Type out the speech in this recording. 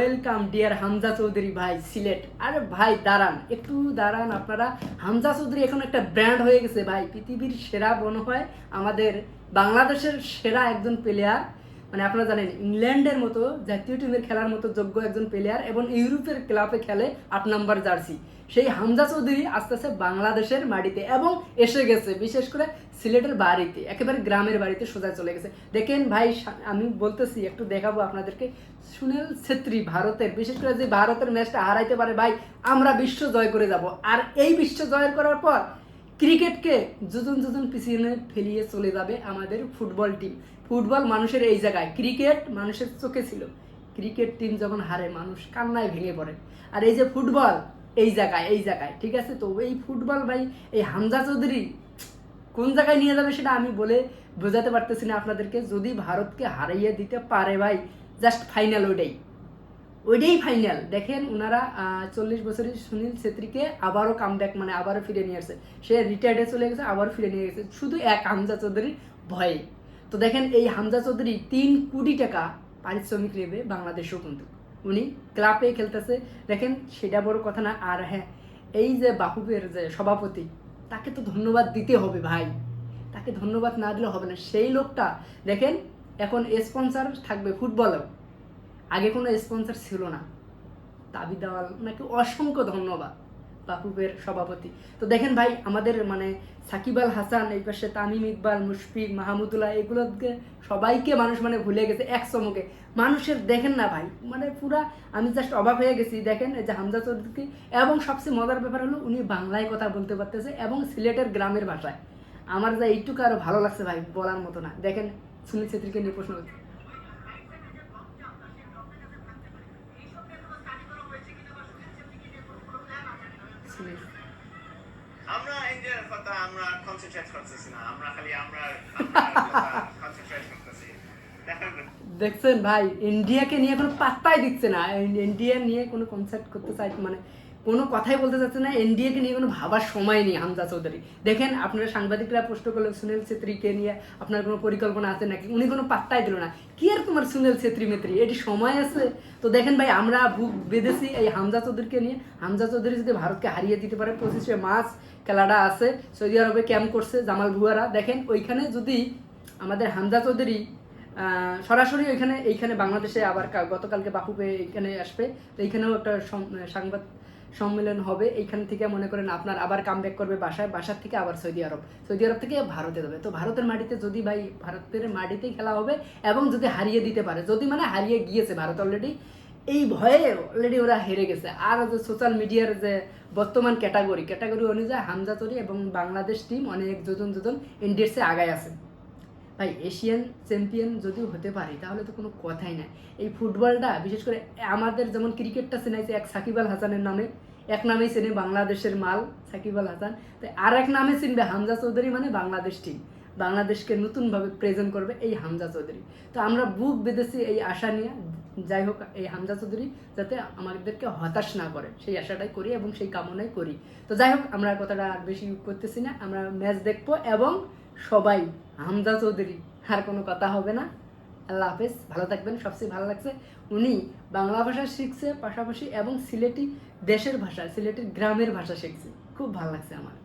Welcome deer Hamza Chowdhury ভাই, সিলেট। আরে ভাই, দাঁড়ান। একটু দাঁড়ান আপনারা। হামজা চৌধুরী এখন একটা ব্র্যান্ড হয়ে গেছে ভাই। পৃথিবীর সেরা মনে হয় আমাদের বাংলাদেশের সেরা একজন প্লেয়ার মানে আপনারা জানেন, ইংল্যান্ডের মতো জাতীয় টিমের খেলার মতো যোগ্য একজন প্লেয়ার এবং ইউরোপের ক্লাবে খেলে আট নম্বর জার্সি সেই হামজা চৌধুরী আস্তে আস্তে বাংলাদেশের মাটিতে এবং এসে গেছে, বিশেষ করে সিলেটের বাড়িতে, একেবারে গ্রামের বাড়িতে সোজা চলে গেছে। দেখেন ভাই আমি বলতেছি, একটু দেখাবো আপনাদেরকে। সুনীল ছেত্রী ভারতের, বিশেষ করে যে ভারতের ম্যাচটা হারাইতে পারে ভাই, আমরা বিশ্ব জয় করে যাব। আর এই বিশ্ব জয়ের করার পর ক্রিকেটকে যুজন যুজন পিছিয়ে ফেলিয়ে চলে যাবে আমাদের ফুটবল টিম ফুটবল মানুষের এই জায়গায়, ক্রিকেট মানুষের চোখে ছিল। ক্রিকেট টিম যখন হারে, মানুষ কান্নায় ভেঙে পড়ে। আর এই যে ফুটবল, এই জায়গায় এই জায়গায়, ঠিক আছে? তো এই ফুটবল ভাই, এই হামজা চৌধুরী কোন জায়গায় নিয়ে যাবে সেটা আমি বলে বোঝাতে পারতেছি না আপনাদেরকে। যদি ভারতকে হারাইয়ে দিতে পারে ভাই জাস্ট ফাইনাল ওইটাই। ওইটাই ফাইনাল দেখেন ওনারা চল্লিশ বছরের সুনীল ছেত্রীকে আবারও কাম কামব্যাক মানে আবারও ফিরে নিয়ে আসছে। সে রিটায়ার্ডে চলে গেছে আবারও ফিরে নিয়ে গেছে। শুধু এক হামজা চৌধুরীর ভয়ে। তো দেখেন এই হামজা চৌধুরী তিন কোটি টাকা পারিশ্রমিক নেবে বাংলাদেশেও কিন্তু। উনি ক্লাবে খেলতেছে। দেখেন সেটা বড় কথা না, আর হ্যাঁ এই যে বাহুবের যে সভাপতি, তাকে তো ধন্যবাদ দিতে হবে ভাই। তাকে ধন্যবাদ না দিলে হবে না। সেই লোকটা, দেখেন, এখন স্পন্সর থাকবে ফুটবলেও। আগে কোনো স্পন্সর ছিল না। দাবি দেওয়াল নাকি অসংখ্য ধন্যবাদ বাপুবের সভাপতি। তো দেখেন ভাই, আমাদের মানে সাকিব আল হাসান, এই পাশে তামিম ইকবাল, মুশফিক, মাহমুদুল্লাহ, এগুলোকে সবাইকে মানুষ মানে ভুলে গেছে এক চমকে। মানুষের দেখেন না ভাই মানে পুরা আমি জাস্ট অবাক হয়ে গেছি। দেখেন যে হামজা চৌধুরী এবং সবচেয়ে মজার ব্যাপার হলো উনি বাংলায় কথা বলতে পারতেছে এবং সিলেটের গ্রামের ভাষায়। আমার যা এইটুকু আরও ভালো লাগছে ভাই বলার মতো না। দেখেন সুনীল ছেত্রীকে নিয়ে প্রশ্ন করছে। সুনীল আমরা ইন্ডিয়ার কথা আমরা কনসেন্ট্রেট করতেছি না আমরা খালি আমরা কনসেন্ট্রেট করতেছি। দেখছেন ভাই ইন্ডিয়াকে নিয়ে কোনো পাত্তাই দিচ্ছে না। ইন্ডিয়া নিয়ে কোনো কনসেপ্ট করতে চাই মানে কোনো কথাই বলতে চাচ্ছে না ইন্ডিয়াকে নিয়ে কোনো ভাবার সময় নেই হামজা চৌধুরী। দেখেন আপনারা সাংবাদিকরা প্রশ্ন করল সুনীল ছেত্রীকে নিয়ে আপনার কোনো পরিকল্পনা আছে নাকি? উনি কোনো পাত্তাই দিল না। কি আর তোমার সুনীল ছেত্রী মেত্রী? এটি সময় আছে। তো দেখেন ভাই, আমরা বুক বেঁধেছি এই হামজা চৌধুরীকে নিয়ে, হামজা চৌধুরী যদি ভারতকে হারিয়ে দিতে পারে, পঁচিশে মার্চ খেলাটা আছে, সৌদি আরবে ক্যাম্প করছে জামাল ভুয়ারা। দেখেন ওইখানে যদি আমাদের হামজা চৌধুরী সরাসরি ওইখানে, এইখানে বাংলাদেশে আবার গতকালকে বাপুকে এখানে আসবে, তো এইখানেও একটা সাংবাদ সম্মেলন হবে, এইখান থেকে মনে করেন আপনার আবার কাম ব্যাক করবে বাসায়, বাসার থেকে আবার সৌদি আরব। সৌদি আরব থেকে ভারতে যাবে। তো ভারতের মাটিতে যদি ভাই, ভারতের মাটিতেই খেলা হবে এবং যদি হারিয়ে দিতে পারে, যদি মানে হারিয়ে গিয়েছে ভারত অলরেডি এই ভয়ে অলরেডি ওরা হেরে গেছে। আর যে সোশ্যাল মিডিয়ার যে বর্তমান ক্যাটাগরি ক্যাটাগরি অনুযায়ী হামজা তরি এবং বাংলাদেশ টিম অনেক যোজন যোজন ইন্ডিয়ার চেয়ে আগায় আছে। ভাই এশিয়ান চ্যাম্পিয়ন যদিও হতে পারি, তাহলে তো কোনো কথাই নাই। এই ফুটবলটা, বিশেষ করে আমাদের যেমন ক্রিকেটটা চেনাইছে এক সাকিব আল হাসানের নামে, এক নামেই চেনে বাংলাদেশের মাল সাকিব আল হাসান। তো আর এক নামে চিনবে হামজা চৌধুরী মানে বাংলাদেশ টিম বাংলাদেশকে নতুনভাবে প্রেজেন্ট করবে এই হামজা চৌধুরী। তো আমরা বুক বেঁধেছি এই আশা নিয়ে, যাই হোক এই হামজা চৌধুরী যাতে আমাদেরকে হতাশ না করে, সেই আশাটাই করি এবং সেই কামনাই করি। তো যাই হোক, আমরা কথাটা আর বেশি করতেছি না, আমরা ম্যাচ দেখব এবং সবাই, হামজা চৌধুরী, আর কোনো কথা হবে না। আল্লাহ হাফেজ, ভালো থাকবেন, সবচেয়ে ভালো লাগছে। উনি বাংলা ভাষা শিখছে পাশাপাশি এবং সিলেটি দেশের ভাষা, সিলেটের গ্রামের ভাষা শিখছে। খুব ভালো লাগছে আমার।